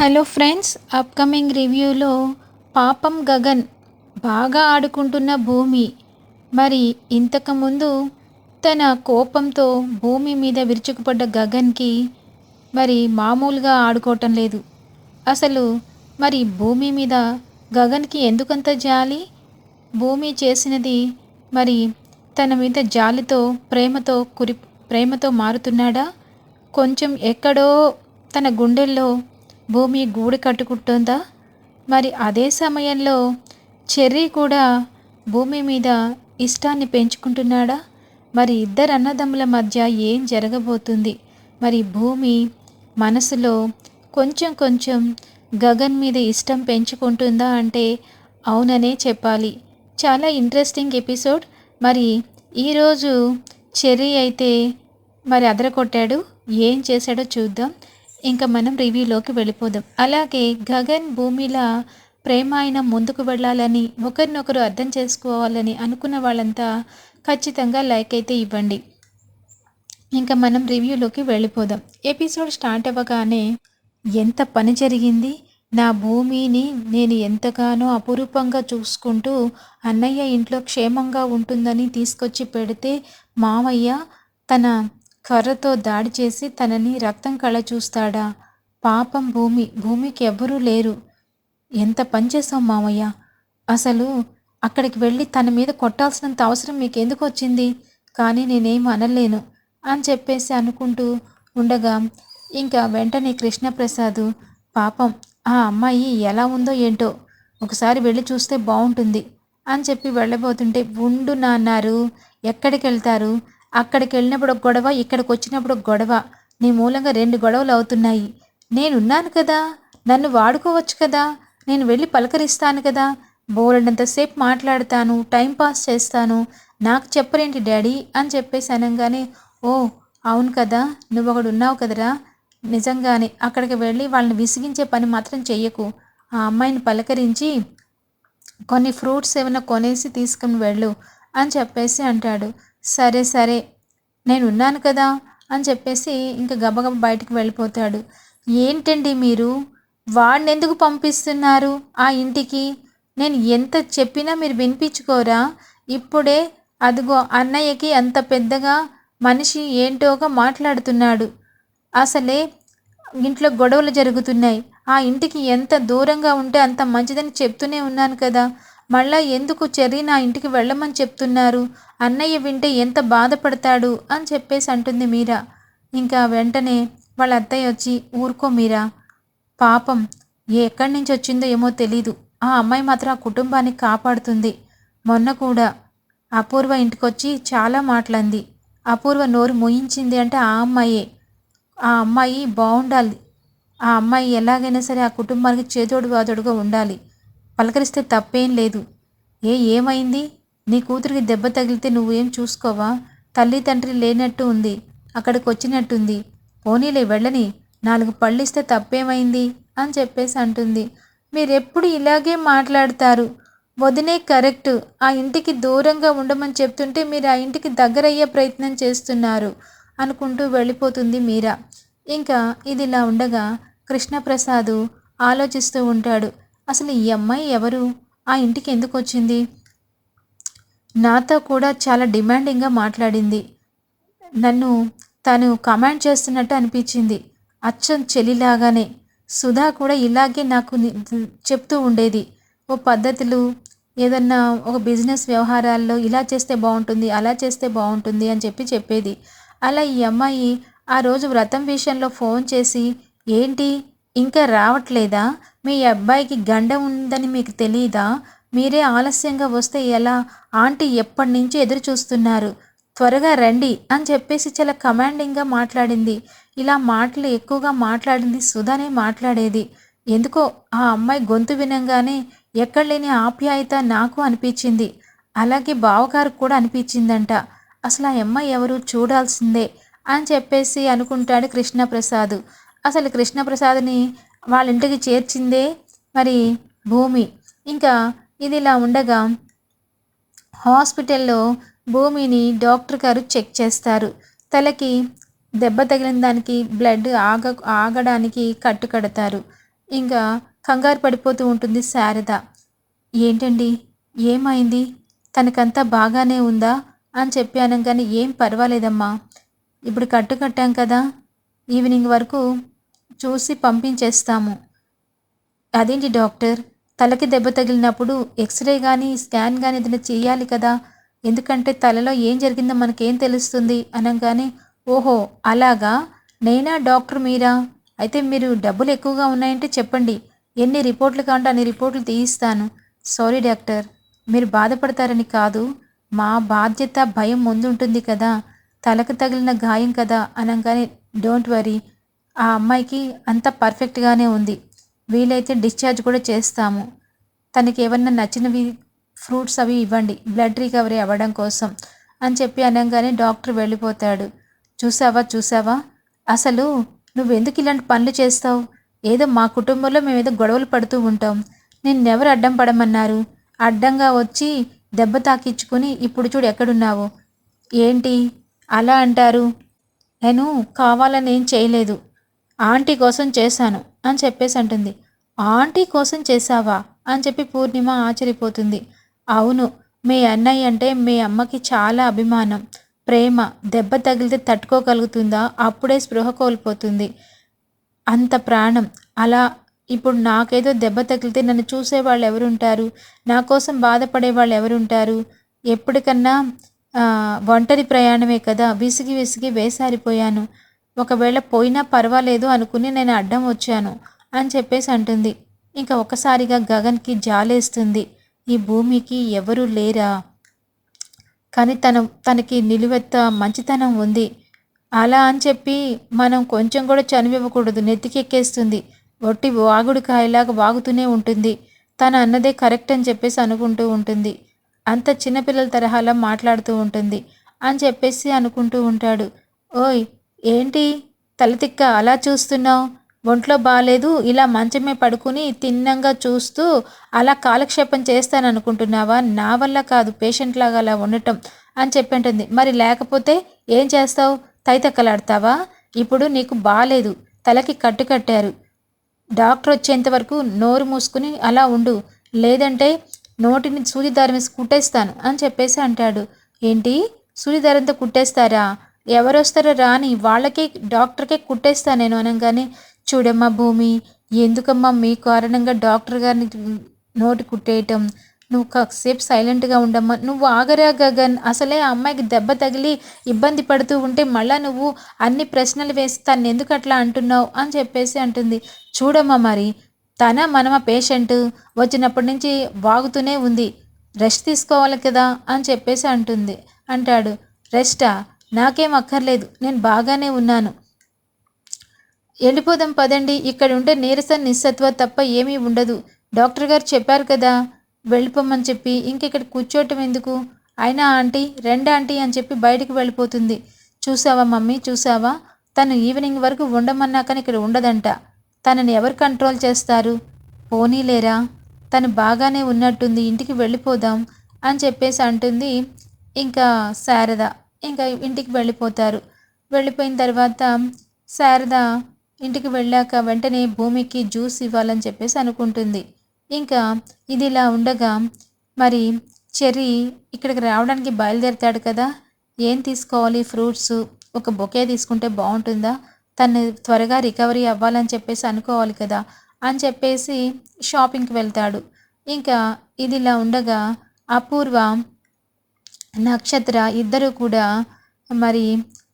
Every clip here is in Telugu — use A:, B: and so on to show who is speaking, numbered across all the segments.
A: హలో ఫ్రెండ్స్ అప్కమింగ్ రివ్యూలో పాపం గగన్ బాగా ఆడుకుంటున్న భూమి. మరి ఇంతకుముందు తన కోపంతో భూమి మీద విరుచుకుపడ్డ గగన్కి మరి మామూలుగా ఆడుకోవటం లేదు. అసలు మరి భూమి మీద గగన్కి ఎందుకంత జాలి? భూమి చేసినది మరి తన మీద జాలితో ప్రేమతో కురి ప్రేమతో మారుతున్నాడా? కొంచెం ఎక్కడో తన గుండెల్లో భూమి గూడు కట్టుకుంటుందా? మరి అదే సమయంలో చెర్రీ కూడా భూమి మీద ఇష్టాన్ని పెంచుకుంటున్నాడా? మరి ఇద్దరు అన్నదమ్ముల మధ్య ఏం జరగబోతుంది? మరి భూమి మనసులో కొంచెం కొంచెం గగన్ మీద ఇష్టం పెంచుకుంటుందా అంటే అవుననే చెప్పాలి. చాలా ఇంట్రెస్టింగ్ ఎపిసోడ్. మరి ఈరోజు చెర్రీ అయితే మరి అదరకొట్టాడు ఏం చేశాడో చూద్దాం. ఇంకా మనం రివ్యూలోకి వెళ్ళిపోదాం. అలాగే గగన్ భూమిలా ప్రేమ అయినా ముందుకు వెళ్ళాలని ఒకరినొకరు అర్థం చేసుకోవాలని అనుకున్న వాళ్ళంతా ఖచ్చితంగా లైక్ అయితే ఇవ్వండి. ఇంకా మనం రివ్యూలోకి వెళ్ళిపోదాం. ఎపిసోడ్ స్టార్ట్ అవ్వగానే ఎంత పని జరిగింది? నా భూమిని నేను ఎంతగానో అపురూపంగా చూసుకుంటూ అన్నయ్య ఇంట్లో క్షేమంగా ఉంటుందని తీసుకొచ్చి పెడితే మామయ్య తన కర్రతో దాడి చేసి తనని రక్తం కళ్ళ చూస్తాడా పాపం భూమి భూమికి ఎవ్వరూ లేరు. ఎంత పని మామయ్య అసలు అక్కడికి వెళ్ళి తన మీద కొట్టాల్సినంత అవసరం మీకు ఎందుకు వచ్చింది? కానీ నేనేం అనలేను అని చెప్పేసి అనుకుంటూ ఉండగా ఇంకా వెంటనే కృష్ణప్రసాద్ పాపం ఆ అమ్మాయి ఎలా ఉందో ఏంటో ఒకసారి వెళ్ళి చూస్తే బాగుంటుంది అని చెప్పి వెళ్ళబోతుంటే ఉండు నాన్నారు ఎక్కడికి వెళ్తారు అక్కడికి వెళ్ళినప్పుడు ఒక గొడవ ఇక్కడికి వచ్చినప్పుడు ఒక గొడవ. నీ మూలంగా రెండు గొడవలు అవుతున్నాయి. నేనున్నాను కదా. నన్ను వాడుకోవచ్చు కదా. నేను వెళ్ళి పలకరిస్తాను కదా. బోలెడంతసేపు మాట్లాడతాను టైం పాస్ చేస్తాను. నాకు చెప్పరేంటి డాడీ? అని చెప్పేసి అనగానే ఓ అవును కదా. నువ్వు ఒకడు ఉన్నావు కదరా. నిజంగానే అక్కడికి వెళ్ళి వాళ్ళని విసిగించే పని మాత్రం చెయ్యకు. ఆ అమ్మాయిని పలకరించి కొన్ని ఫ్రూట్స్ ఏమైనా కొనేసి తీసుకుని వెళ్ళు అని చెప్పేసి అంటాడు. సరే సరే నేను ఉన్నాను కదా అని చెప్పేసి ఇంకా గబగబ బయటికి వెళ్ళిపోతాడు. ఏంటండి మీరు? వాడిని ఎందుకు పంపిస్తున్నారు ఆ ఇంటికి? నేను ఎంత చెప్పినా మీరు వినిపించుకోరా? ఇప్పుడే అదిగో అన్నయ్యకి అంత పెద్దగా మనిషి ఏంటోగా మాట్లాడుతున్నాడు. అసలే ఇంట్లో గొడవలు జరుగుతున్నాయి. ఆ ఇంటికి ఎంత దూరంగా ఉంటే అంత మంచిదని చెప్తూనే ఉన్నాను కదా. మళ్ళా ఎందుకు చెర్రీ నా ఇంటికి వెళ్ళమని చెప్తున్నారు? అన్నయ్య వింటే ఎంత బాధపడతాడు? అని చెప్పేసి అంటుంది మీరా. ఇంకా వెంటనే వాళ్ళ అత్తయ్య వచ్చి ఊరుకో మీరా. పాపం ఎక్కడి నుంచి వచ్చిందో ఏమో తెలీదు. ఆ అమ్మాయి మాత్రం ఆ కుటుంబాన్ని కాపాడుతుంది. మొన్న కూడా అపూర్వ ఇంటికొచ్చి చాలా మాటలంది. అపూర్వ నోరు మోయించింది అంటే ఆ అమ్మాయే. ఆ అమ్మాయి బాగుండాలి ఆ అమ్మాయి ఎలాగైనా సరే ఆ కుటుంబానికి చేదోడు వాదోడుగా ఉండాలి. పలకరిస్తే తప్పేం లేదు. ఏ ఏమైంది? నీ కూతురికి దెబ్బ తగిలితే నువ్వేం చూసుకోవా? తల్లి తండ్రి లేనట్టు ఉంది. అక్కడికి వచ్చినట్టుంది పోనీలే వెళ్ళని. నాలుగు పళ్ళిస్తే తప్పేమైంది? అని చెప్పేసి అంటుంది. మీరెప్పుడు ఇలాగే మాట్లాడతారు? వదినే కరెక్ట్. ఆ ఇంటికి దూరంగా ఉండమని చెప్తుంటే మీరు ఆ ఇంటికి దగ్గరయ్యే ప్రయత్నం చేస్తున్నారు అనుకుంటూ వెళ్ళిపోతుంది మీరా. ఇంకా ఇది ఇలా ఉండగా కృష్ణప్రసాద్ ఆలోచిస్తూ ఉంటాడు. అసలు ఈ అమ్మాయి ఎవరు? ఆ ఇంటికి ఎందుకు వచ్చింది? నాతో కూడా చాలా డిమాండింగ్గా మాట్లాడింది. నన్ను తను కమాండ్ చేస్తున్నట్టు అనిపించింది. అచ్చం చెలిలాగానే సుధా కూడా ఇలాగే నాకు చెప్తూ ఉండేది. ఓ పద్ధతులు ఏదన్నా ఒక బిజినెస్ వ్యవహారాల్లో ఇలా చేస్తే బాగుంటుంది అలా చేస్తే బాగుంటుంది అని చెప్పి చెప్పేది. అలా ఈ అమ్మాయి ఆ రోజు వ్రతం విషయంలో ఫోన్ చేసి ఏంటి? ఇంకా రావట్లేదా? మీ అబ్బాయికి గండ ఉందని మీకు తెలియదా మీరే ఆలస్యంగా వస్తే ఎలా? ఆంటీ ఎప్పటి నుంచి ఎదురు చూస్తున్నారు. త్వరగా రండి అని చెప్పేసి చాలా కమాండింగ్గా మాట్లాడింది. ఇలా మాటలు ఎక్కువగా మాట్లాడింది సుధానే మాట్లాడేది. ఎందుకో ఆ అమ్మాయి గొంతు వినంగానే ఎక్కడ లేని ఆప్యాయత నాకు అనిపించింది. అలాగే బావగారు కూడా అనిపించిందంట. అసలు ఆ అమ్మాయి ఎవరు? చూడాల్సిందే అని చెప్పేసి అనుకుంటాడు కృష్ణప్రసాద్. అసలు కృష్ణప్రసాద్ని వాళ్ళ ఇంటికి చేర్చిందే మరి భూమి. ఇంకా ఇది ఇలా ఉండగా హాస్పిటల్లో భూమిని డాక్టర్ గారు చెక్ చేస్తారు. తలకి దెబ్బ తగిలిన దానికి బ్లడ్ ఆగ ఆగడానికి కట్టు కడతారు. ఇంకా కంగారు పడిపోతూ ఉంటుంది శారద. ఏంటండి? ఏమైంది? తనకంతా బాగానే ఉందా? అని చెప్పి అనగానే ఏం పర్వాలేదమ్మా. ఇప్పుడు కట్టు కట్టాం కదా. ఈవినింగ్ వరకు చూసి పంపించేస్తాము. అదేంటి డాక్టర్? తలకి దెబ్బ తగిలినప్పుడు ఎక్స్రే కానీ స్కాన్ కానీ ఏదైనా చేయాలి కదా? ఎందుకంటే తలలో ఏం జరిగిందో మనకేం తెలుస్తుంది? అనగానే ఓహో అలాగా? నేనా డాక్టర్ మీరా? అయితే మీరు డబ్బులు ఎక్కువగా ఉన్నాయంటే చెప్పండి. ఎన్ని రిపోర్ట్లు కావాలంటే అన్ని రిపోర్ట్లు తీయిస్తాను. సారీ డాక్టర్ మీరు బాధపడతారని కాదు. మా బాధ్యత భయం ముందుంటుంది కదా? తలకు తగిలిన గాయం కదా? అనగానే డోంట్ వరీ. ఆ అమ్మాయికి అంత పర్ఫెక్ట్గానే ఉంది. వీలైతే డిశ్చార్జ్ కూడా చేస్తాము. తనకి ఏమన్నా నచ్చినవి ఫ్రూట్స్ అవి ఇవ్వండి. బ్లడ్ రికవరీ అవ్వడం కోసం అని చెప్పి అనగానే డాక్టర్ వెళ్ళిపోతాడు. చూసావా చూసావా? అసలు నువ్వెందుకు ఇలాంటి పనులు చేస్తావు? ఏదో మా కుటుంబంలో మేము ఏదో గొడవలు పడుతూ ఉంటాం. నిన్నెవరు అడ్డం పడమన్నారు? అడ్డంగా వచ్చి దెబ్బ తాకించుకుని ఇప్పుడు చూడు ఎక్కడున్నావు? ఏంటి? అలా అంటారు. నేను కావాలని ఏం చేయలేదు. ఆంటీ కోసం చేశాను అని చెప్పేసి అంటుంది. ఆంటీ కోసం చేశావా అని చెప్పి పూర్ణిమ ఆశ్చర్యపోతుంది. అవును మీ అన్నయ్య అంటే మీ అమ్మకి చాలా అభిమానం. ప్రేమ దెబ్బ తగిలితే తట్టుకోగలుగుతుందా? అప్పుడే స్పృహ కోల్పోతుంది. అంత ప్రాణం. అలా ఇప్పుడు నాకేదో దెబ్బ తగిలితే నన్ను చూసేవాళ్ళు ఎవరుంటారు? నా కోసం బాధపడే వాళ్ళు ఎవరుంటారు? ఎప్పటికన్నా ఒంటరి ప్రయాణమే కదా. విసిగి విసిగి వేసారిపోయాను. ఒకవేళ పోయినా పర్వాలేదు అనుకుని నేను అడ్డం వచ్చాను అని చెప్పేసి అంటుంది. ఇంకా ఒకసారిగా గగన్కి జాలేస్తుంది. ఈ భూమికి ఎవరూ లేరా? కానీ తన తనకి నిలువెత్త మంచితనం ఉంది. అలా అని చెప్పి మనం కొంచెం కూడా చనివివ్వకూడదు. నెత్తికెక్కేస్తుంది ఒట్టి వాగుడికాయలాగా వాగుతూనే ఉంటుంది. తను అన్నదే కరెక్ట్ అని చెప్పేసి అనుకుంటూ ఉంటుంది. అంత చిన్నపిల్లల తరహాలో మాట్లాడుతూ ఉంటుంది. అని చెప్పేసి అనుకుంటూ ఉంటాడు. ఓయ్ ఏంటి? తలతిక్క అలా చూస్తున్నావు? ఒంట్లో బాగాలేదు ఇలా మంచమే పడుకుని తిన్నంగా చూస్తూ అలా కాలక్షేపం చేస్తాను అనుకుంటున్నావా నా వల్ల కాదు పేషెంట్ లాగా అలా ఉండటం అని చెప్పింటుంది. మరి లేకపోతే ఏం చేస్తావు? తైతక్కలాడతావా? ఇప్పుడు నీకు బాగాలేదు తలకి కట్టు కట్టారు. డాక్టర్ వచ్చేంత వరకు నోరు మూసుకుని అలా ఉండు. లేదంటే నోటిని సూదిదారం వేసి కుట్టేస్తాను అని చెప్పేసి అంటాడు. ఏంటి? సూదిదారంతో కుట్టేస్తారా? ఎవరు వస్తారో రాని వాళ్ళకే డాక్టర్కే కుట్టేస్తా నేను అనగానే చూడమ్మా భూమి ఎందుకమ్మా మీ కారణంగా డాక్టర్ గారిని నోటి కుట్టేయటం? నువ్వు కాసేపు సైలెంట్గా ఉండమ్మా. నువ్వు ఆగరా గగన్. అసలే ఆ అమ్మాయికి దెబ్బ తగిలి ఇబ్బంది పడుతూ ఉంటే మళ్ళా నువ్వు అన్ని ప్రశ్నలు వేసి తను ఎందుకు అట్లా అంటున్నావు? అని చెప్పేసి అంటుంది. చూడమ్మా మరి తన మనమ పేషెంట్ వచ్చినప్పటి నుంచి వాగుతూనే ఉంది. రెస్ట్ తీసుకోవాలి కదా? అని చెప్పేసి అంటుంది. అంటాడు. రెస్టా? నాకేం అక్కర్లేదు. నేను బాగానే ఉన్నాను. వెళ్ళిపోదాం పదండి. ఇక్కడ ఉంటే నీరస నిస్సత్వ తప్ప ఏమీ ఉండదు. డాక్టర్ గారు చెప్పారు కదా వెళ్ళిపోమని చెప్పి. ఇంకెక్కడ కూర్చోవటం ఎందుకు? అయినా ఆంటీ రెండు ఆంటీ అని చెప్పి బయటికి వెళ్ళిపోతుంది. చూసావా మమ్మీ? చూసావా తను ఈవినింగ్ వరకు ఉండమన్నా కానీ ఇక్కడ ఉండదంట. తనని ఎవరు కంట్రోల్ చేస్తారు? పోనీలేరా? తను బాగానే ఉన్నట్టుంది. ఇంటికి వెళ్ళిపోదాం అని చెప్పేసి అంటుంది. ఇంకా శారద. ఇంకా ఇంటికి వెళ్ళిపోతారు. వెళ్ళిపోయిన తర్వాత శారద ఇంటికి వెళ్ళాక వెంటనే భూమికి జ్యూస్ ఇవ్వాలని చెప్పేసి అనుకుంటుంది. ఇంకా ఇది ఇలా ఉండగా మరి చెర్రీ ఇక్కడికి రావడానికి బయలుదేరుతాడు కదా ఏం తీసుకోవాలి ఫ్రూట్స్? ఒక బొకే తీసుకుంటే బాగుంటుందా? తను త్వరగా రికవరీ అవ్వాలని చెప్పేసి అనుకోవాలి కదా అని చెప్పేసి షాపింగ్కి వెళ్తాడు. ఇంకా ఇది ఇలా ఉండగా అపూర్వ నక్షత్ర ఇద్దరు కూడా మరి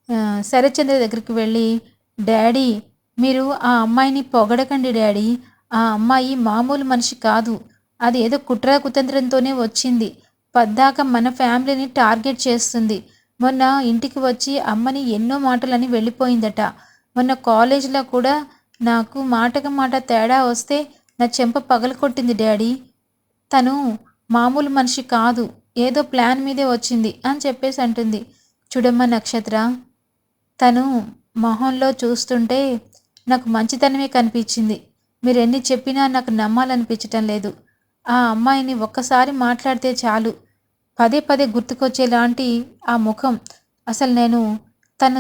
A: శరచంద్ర శరత్చంద్ర దగ్గరికి వెళ్ళి డాడీ మీరు ఆ అమ్మాయిని పొగడకండి డాడీ. ఆ అమ్మాయి మామూలు మనిషి కాదు. అది ఏదో కుట్ర కుతంత్రంతోనే వచ్చింది. పద్దాక మన ఫ్యామిలీని టార్గెట్ చేస్తుంది. మొన్న ఇంటికి వచ్చి అమ్మని ఎన్నో మాటలని వెళ్ళిపోయిందట. మొన్న కాలేజీలో కూడా నాకు మాటకు మాట తేడా వస్తే నా చెంప పగలకొట్టింది డాడీ. తను మామూలు మనిషి కాదు. ఏదో ప్లాన్ మీదే వచ్చింది అని చెప్పేసి అంటుంది. చూడమ్మ నక్షత్ర తను మొహంలో చూస్తుంటే నాకు మంచితనమే కనిపించింది. మీరు ఎన్ని చెప్పినా నాకు నమ్మాలనిపించటం లేదు. ఆ అమ్మాయిని ఒక్కసారి మాట్లాడితే చాలు. పదే పదే గుర్తుకొచ్చేలాంటి ఆ ముఖం. అసలు నేను తన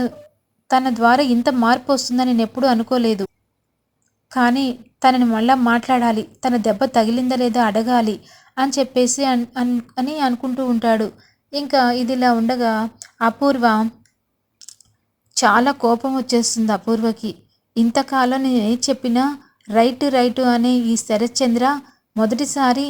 A: తన ద్వారా ఇంత మార్పు వస్తుందని నేను ఎప్పుడూ అనుకోలేదు. కానీ తనని మళ్ళా మాట్లాడాలి. తన దెబ్బ తగిలిందా లేదా అడగాలి. అని చెప్పేసి అన్ అని అనుకుంటూ ఉంటాడు. ఇంకా ఇదిలా ఉండగా అపూర్వ చాలా కోపం వచ్చేస్తుంది అపూర్వకి. ఇంతకాలం నేను ఏం చెప్పినా రైట్ రైటు అనే ఈ శరత్చంద్ర మొదటిసారి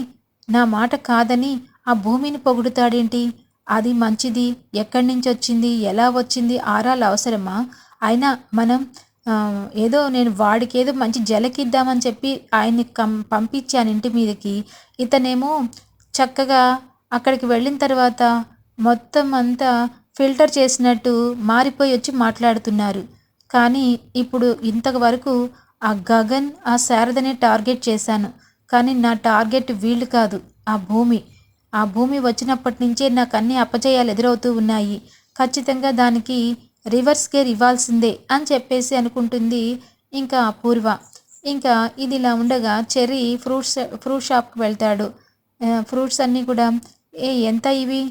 A: నా మాట కాదని ఆ భూమిని పొగుడుతాడేంటి? అది మంచిది. ఎక్కడి నుంచి వచ్చింది? ఎలా వచ్చింది? ఆరాలు అవసరమా? అయినా మనం ఏదో నేను వాడికి ఏదో మంచి జలకిద్దామని చెప్పి ఆయన్ని కం పంపించాను ఇంటి మీదకి ఇతనేమో చక్కగా అక్కడికి వెళ్ళిన తర్వాత మొత్తం అంతా ఫిల్టర్ చేసినట్టు మారిపోయి వచ్చి మాట్లాడుతున్నారు. కానీ ఇప్పుడు ఇంతవరకు ఆ గగన్ ఆ శారదనే టార్గెట్ చేశాను. కానీ నా టార్గెట్ వీళ్ళు కాదు ఆ భూమి. ఆ భూమి వచ్చినప్పటి నుంచే నాకు అన్ని అపజయాలు ఎదురవుతూ ఉన్నాయి. ఖచ్చితంగా దానికి రివర్స్ గేర్ ఇవ్వాల్సిందే అని చెప్పేసి అనుకుంటుంది ఇంకా అపూర్వ ఇంకా ఇది ఇలా ఉండగా చెర్రీ ఫ్రూట్స్ ఫ్రూట్ షాప్కి వెళ్తాడు. ఫ్రూట్స్ అన్నీ కూడా ఏ ఎంత ఇవి?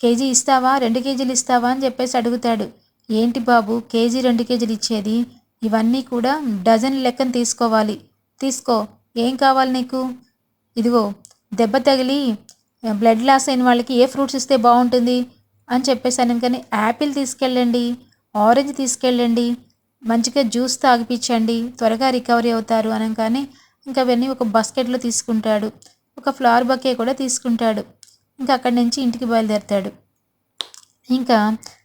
A: కేజీ ఇస్తావా? రెండు కేజీలు ఇస్తావా? అని చెప్పేసి అడుగుతాడు. ఏంటి బాబు కేజీ రెండు కేజీలు ఇచ్చేది? ఇవన్నీ కూడా డజన్ లెక్కన తీసుకోవాలి. తీసుకో ఏం కావాలి నీకు? ఇదిగో దెబ్బ తగిలి బ్లడ్ లాస్ అయిన వాళ్ళకి ఏ ఫ్రూట్స్ ఇస్తే బాగుంటుంది? అని చెప్పేసాను కానీ యాపిల్ తీసుకెళ్ళండి. ఆరెంజ్ తీసుకెళ్ళండి. మంచిగా జ్యూస్ తాగిపించండి త్వరగా రికవరీ అవుతారు అనగానే ఇంకా అవన్నీ ఒక బస్కెట్లో తీసుకుంటాడు. ఒక ఫ్లవర్ బకే కూడా తీసుకుంటాడు. ఇంకా అక్కడి నుంచి ఇంటికి బయలుదేరతాడు. ఇంకా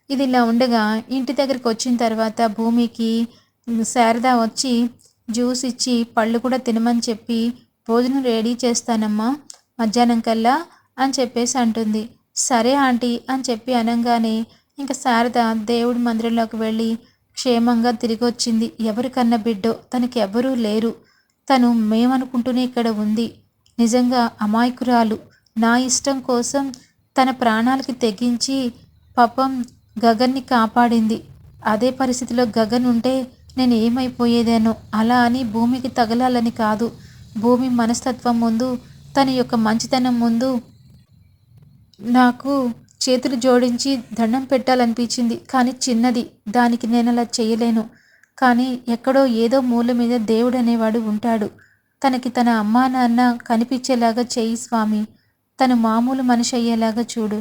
A: ఇది ఇలా ఉండగా ఇంటి దగ్గరికి వచ్చిన తర్వాత భూమికి శారద వచ్చి జ్యూస్ ఇచ్చి పళ్ళు కూడా తినమని చెప్పి భోజనం రెడీ చేస్తానమ్మా మధ్యాహ్నం కల్లా అని చెప్పేసి అంటుంది. సరే ఆంటీ అని చెప్పి అనగానే ఇంకా శారద దేవుడి మందిరంలోకి వెళ్ళి క్షేమంగా తిరిగి వచ్చింది ఎవరికన్నా బిడ్డో తనకి ఎవరూ లేరు. తను మేమనుకుంటూనే ఇక్కడ ఉంది. నిజంగా అమాయకురాలు. నా ఇష్టం కోసం తన ప్రాణాలకి తెగించి పాపం గగన్ని కాపాడింది. అదే పరిస్థితిలో గగన్ ఉంటే నేను ఏమైపోయేదేనో? అలా అని భూమికి తగలాలని కాదు. భూమి మనస్తత్వం ముందు తన యొక్క మంచితనం ముందు నాకు చేతులు జోడించి దండం పెట్టాలనిపించింది. కానీ చిన్నది. దానికి నేను అలా చేయలేను. కానీ ఎక్కడో ఏదో మూల మీద దేవుడు అనేవాడు ఉంటాడు. తనకి తన అమ్మా నాన్న కనిపించేలాగా చేయి స్వామి. తను మామూలు మనిషి అయ్యేలాగా చూడు.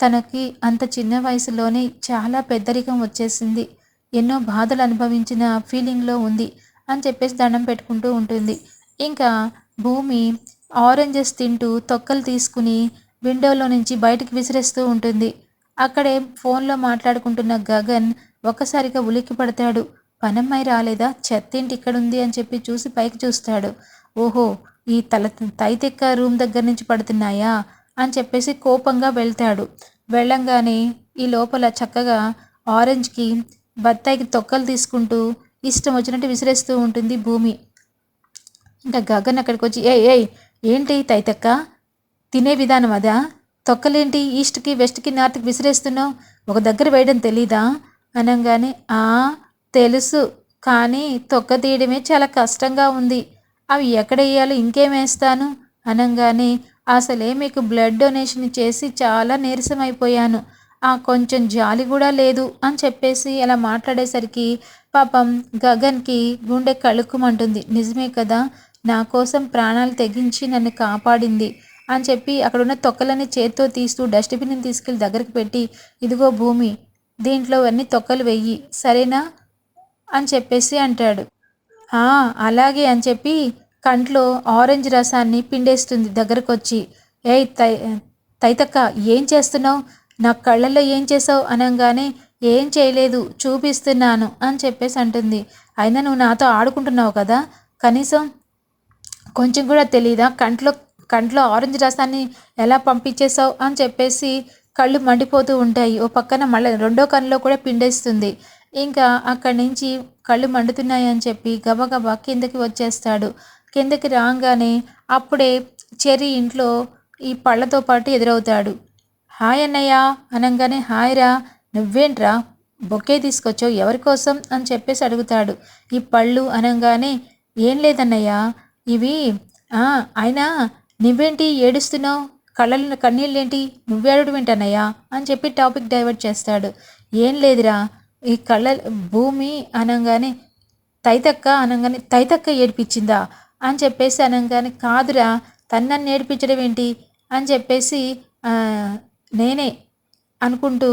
A: తనకి అంత చిన్న వయసులోనే చాలా పెద్దరికం వచ్చేసింది. ఎన్నో బాధలు అనుభవించిన ఫీలింగ్లో ఉంది అని చెప్పేసి దండం పెట్టుకుంటూ ఉంటుంది. ఇంకా భూమి ఆరెంజెస్ తింటూ తొక్కలు తీసుకుని విండోలో నుంచి బయటికి విసిరేస్తూ ఉంటుంది. అక్కడే ఫోన్లో మాట్లాడుకుంటున్న గగన్ ఒక్కసారిగా ఉలిక్కి పడతాడు. పనమ్మాయి రాలేదా? చెత్తింటి ఇక్కడుంది అని చెప్పి చూసి పైకి చూస్తాడు. ఓహో ఈ తల తైతెక్క రూమ్ దగ్గర నుంచి పడుతున్నాయా? అని చెప్పేసి కోపంగా వెళ్తాడు. వెళ్ళంగానే ఈ లోపల చక్కగా ఆరెంజ్కి బత్తాయికి తొక్కలు తీసుకుంటూ ఇష్టం వచ్చినట్టు విసిరేస్తూ ఉంటుంది భూమి. ఇంకా గగన్ అక్కడికి వచ్చి ఏ ఏయ్ ఏంటి తైతక్క? తినే విధానం అదా? తొక్కలేంటి? ఈస్ట్కి వెస్ట్కి నార్త్కి విసిరేస్తున్నావు? ఒక దగ్గర వేయడం తెలీదా? అనగానే ఆ తెలుసు. కానీ తొక్క తీయడమే చాలా కష్టంగా ఉంది. అవి ఎక్కడ వేయాలో ఇంకేం వేస్తాను? అనగానే అసలే మీకు బ్లడ్ డొనేషన్ చేసి చాలా నీరసం అయిపోయాను ఆ కొంచెం జాలి కూడా లేదు అని చెప్పేసి అలా మాట్లాడేసరికి పాపం గగన్కి గుండె కలుక్కుమంటుంది నిజమే కదా? నా కోసం ప్రాణాలు తెగించి నన్ను కాపాడింది. అని చెప్పి అక్కడున్న తొక్కలని చేత్తో తీస్తూ డస్ట్బిన్ని తీసుకెళ్ళి దగ్గరికి పెట్టి ఇదిగో భూమి దీంట్లో అన్ని తొక్కలు వెయ్యి సరేనా అని చెప్పేసి అంటాడు. అలాగే అని చెప్పి కంట్లో ఆరెంజ్ రసాన్ని పిండేస్తుంది దగ్గరకు వచ్చి ఏయ్ తై తైతక్క ఏం చేస్తున్నావు? నా కళ్ళల్లో ఏం చేసావు? అనగానే ఏం చేయలేదు చూపిస్తున్నాను అని చెప్పేసి అంటుంది. అయినా నువ్వు నాతో ఆడుకుంటున్నావు కదా? కనీసం కొంచెం కూడా తెలియదా కంట్లో కంట్లో ఆరెంజ్ రసాన్ని ఎలా పంపించేశావు అని చెప్పేసి కళ్ళు మండిపోతూ ఉంటాయి. ఓ పక్కన మళ్ళీ రెండో కన్నులో కూడా పిండేస్తుంది. ఇంకా అక్కడి నుంచి కళ్ళు మండుతున్నాయి అని చెప్పి గబగబా కిందకి వచ్చేస్తాడు. కిందకి రాగానే అప్పుడే చెరి ఇంట్లో ఈ పళ్ళతో పాటు ఎదురవుతాడు. హాయ్ అన్నయ్య అనగానే హాయ్ రా నువ్వేంట్రా? బొకే తీసుకొచ్చావు ఎవరి కోసం అని చెప్పేసి అడుగుతాడు. ఈ పళ్ళు అనగానే ఏం లేదన్నయ్య ఇవి అయినా నువ్వేంటి ఏడుస్తున్నావు? కళ్ళ కన్నీళ్ళేంటి? నువ్వేడడం ఏంటన్నయ్యా అని చెప్పి టాపిక్ డైవర్ట్ చేస్తాడు. ఏం లేదురా ఈ కళ్ళ భూమి అనగానే తైతక్క అనగానే తైతక్క ఏడిపించిందా? అని చెప్పేసి అనగానే కాదురా తను నన్ను ఏడిపించడం ఏంటి అని చెప్పేసి నేనే అనుకుంటూ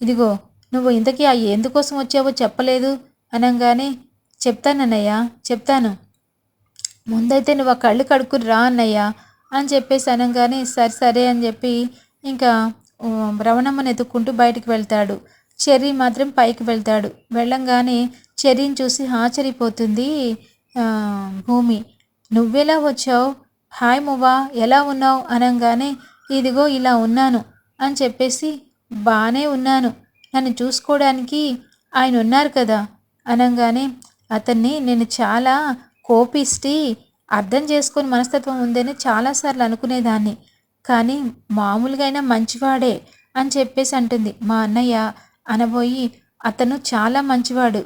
A: ఇదిగో నువ్వు ఇంతకీ ఆ ఎందుకోసం వచ్చావో చెప్పలేదు? అనగానే చెప్తానన్నయ్యా చెప్తాను. ముందైతే నువ్వు ఆ కళ్ళు కడుక్కుని రా అన్నయ్యా అని చెప్పేసి అనగానే సరే సరే అని చెప్పి ఇంకా ఆ, రవణమ్మని ఎత్తుక్కుంటూ బయటికి వెళ్తాడు. చెర్రీ మాత్రం పైకి వెళ్తాడు. వెళ్ళంగానే చెర్రీని చూసి ఆశ్చర్యపోతుంది భూమి. నువ్వెలా వచ్చావు? హాయ్ మువ్వా ఎలా ఉన్నావు? అనగానే ఇదిగో ఇలా ఉన్నాను అని చెప్పేసి బాగానే ఉన్నాను. నన్ను చూసుకోవడానికి ఆయన ఉన్నారు కదా అనగానే అతన్ని నేను చాలా కోపిష్టి అర్థం చేసుకొని మనస్తత్వం ఉందని చాలాసార్లు అనుకునేదాన్ని. కానీ మామూలుగా అయినా మంచివాడే అని చెప్పేసి అంటుంది. మా అన్నయ్య అనబోయి అతను చాలా మంచివాడు.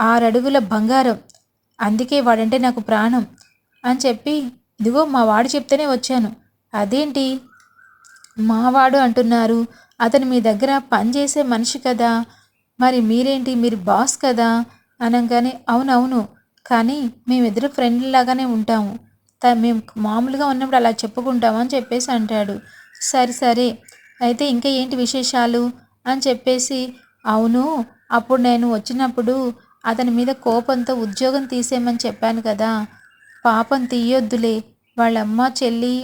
A: ఆరడుగుల బంగారం. అందుకే వాడంటే నాకు ప్రాణం అని చెప్పి ఇదిగో మా వాడు చెప్తేనే వచ్చాను. అదేంటి? మావాడు అంటున్నారు అతను మీ దగ్గర పనిచేసే మనిషి కదా. మరి మీరేంటి? మీరు బాస్ కదా? అనగానే అవునవును. కానీ మేమిద్దరు ఫ్రెండ్ లాగానే ఉంటాము. త మేము మామూలుగా ఉన్నప్పుడు అలా చెప్పుకుంటాము అని చెప్పేసి అంటాడు. సరే సరే. అయితే ఇంకా ఏంటి విశేషాలు? అని చెప్పేసి అవును అప్పుడు నేను వచ్చినప్పుడు అతని మీద కోపంతో ఉద్యోగం తీసేయమని చెప్పాను కదా. పాపం తీయొద్దులే. వాళ్ళ అమ్మ చెల్లి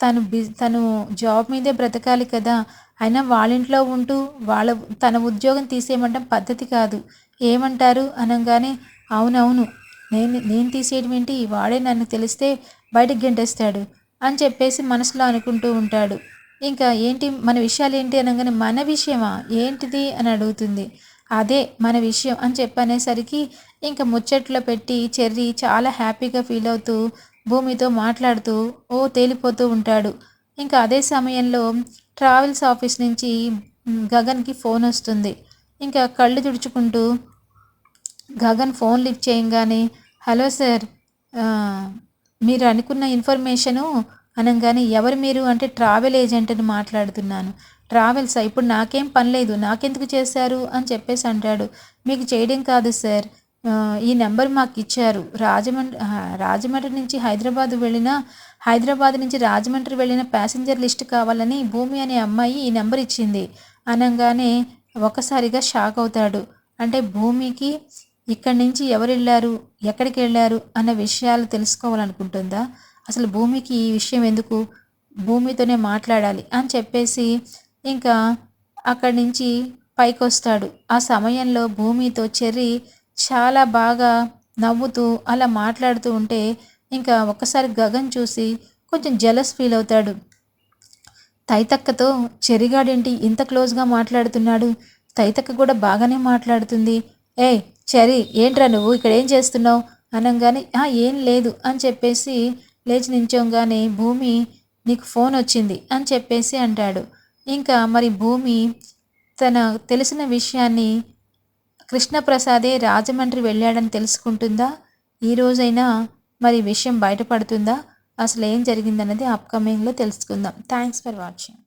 A: తను బి తను జాబ్ మీదే బ్రతకాలి కదా. అయినా వాళ్ళ ఇంట్లో ఉంటూ వాళ్ళ తన ఉద్యోగం తీసేయమంటాం పద్ధతి కాదు. ఏమంటారు? అనగానే అవునవును. నేను నేను తీసేయడం ఏంటి? వాడే నన్ను తెలిస్తే బయటకు గెంటేస్తాడు అని చెప్పేసి మనసులో అనుకుంటూ ఉంటాడు. ఇంకా ఏంటి మన విషయాలు ఏంటి అనగానే మన విషయమా? ఏంటిది అని అడుగుతుంది. అదే మన విషయం అని చెప్పనేసరికి ఇంకా ముచ్చట్లో పెట్టి చెర్రీ చాలా హ్యాపీగా ఫీల్ అవుతూ భూమితో మాట్లాడుతూ ఓ తేలిపోతూ ఉంటాడు. ఇంకా అదే సమయంలో ట్రావెల్స్ ఆఫీస్ నుంచి గగన్కి ఫోన్ వస్తుంది. ఇంకా కళ్ళు తుడుచుకుంటూ గగన్ ఫోన్ లిఫ్ట్ చేయంగానే హలో సార్ మీరు అనుకున్న ఇన్ఫర్మేషను అనగానే ఎవరు మీరు? అంటే ట్రావెల్ ఏజెంట్ని మాట్లాడుతున్నాను. ట్రావెల్స్ ఇప్పుడు నాకేం పని లేదు నాకెందుకు చేశారు? అని చెప్పేసి అంటాడు. మీకు చేయడం కాదు సార్ ఈ నెంబర్ మాకు ఇచ్చారు. రాజమండ్రి రాజమండ్రి నుంచి హైదరాబాద్ వెళ్ళిన హైదరాబాద్ నుంచి రాజమండ్రి వెళ్ళిన ప్యాసింజర్ లిస్ట్ కావాలని భూమి అనే అమ్మాయి ఈ నెంబర్ ఇచ్చింది. అనగానే ఒకసారిగా షాక్ అవుతాడు. అంటే భూమికి ఇక్కడి నుంచి ఎవరు వెళ్ళారు ఎక్కడికి వెళ్ళారు? అన్న విషయాలు తెలుసుకోవాలనుకుంటుందా? అసలు భూమికి ఈ విషయం ఎందుకు? భూమితోనే మాట్లాడాలి అని చెప్పేసి ఇంకా అక్కడి నుంచి పైకి వస్తాడు ఆ సమయంలో భూమితో చెర్రి చాలా బాగా నవ్వుతూ అలా మాట్లాడుతూ ఉంటే ఇంకా ఒక్కసారి గగన్ చూసి కొంచెం జలస్ ఫీల్ అవుతాడు. తైతక్కతో చెరిగాడేంటి ఇంత క్లోజ్గా మాట్లాడుతున్నాడు? తైతక్క కూడా బాగానే మాట్లాడుతుంది. ఏయ్ చెరి ఏంట్రా నువ్వు? ఇక్కడ ఏం చేస్తున్నావు? అనగానే "ఆ, ఏం లేదు అని చెప్పేసి లేచి నించోగానే భూమి నీకు ఫోన్ వచ్చింది అని చెప్పేసి అంటాడు. ఇంకా మరి భూమి తన తెలిసిన విషయాన్ని కృష్ణప్రసాదే రాజమండ్రి వెళ్ళాడని తెలుసుకుంటుందా? ఈ రోజైనా మరి విషయం బయటపడుతుందా? అసలు ఏం జరిగిందన్నది అప్కమింగ్లో తెలుసుకుందాం. Thanks for watching.